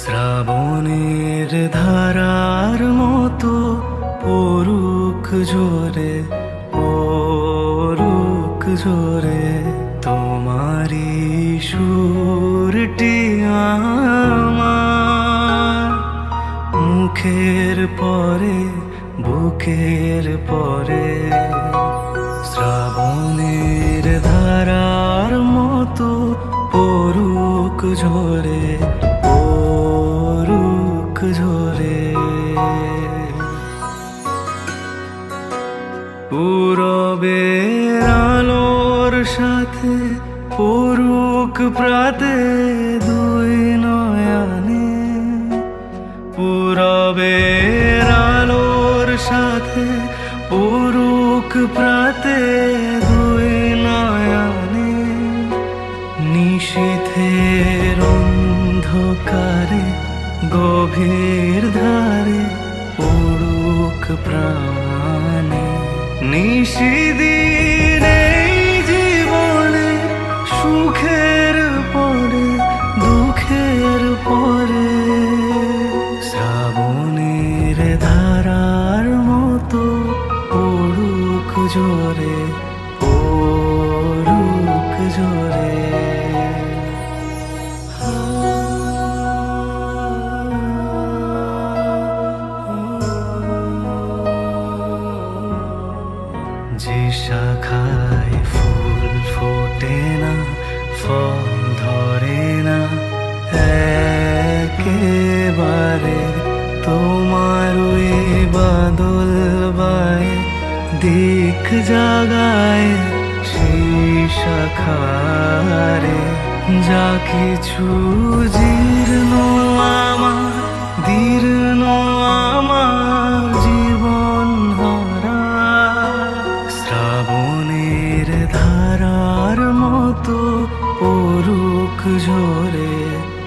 শ্রাবণের ধারার মতো পরুক জোরে পরুক জোরে তোমারি সুরটি আমার। মুখের পরে, বুকের পরে, শ্রাবণের ধারার মতো পরুক ঝরে পূরবের আলোর সাথে পরুক প্রাতে দুই নয়ানে। পূরবের আলোর সাথে পরুক প্রাতে দুই নয়ানে। নিশীথের অন্ধকারে, গভীর ধারে পড়ুক প্রাণে। নিশিদিন এই জীবনে সুখের পরে দুঃখের পরে। শ্রাবণের ধারার মতো পড়ুক জোরে পড়ুক জোরে। শাখায় ফুল ফোটে না, ফল ধরে না। একেবারে তোমার ওই বাদল বায় দিক জাগায় সেই শাখারে যা কিছু জীর্ণ আমার দীর্ণ বুক জোরে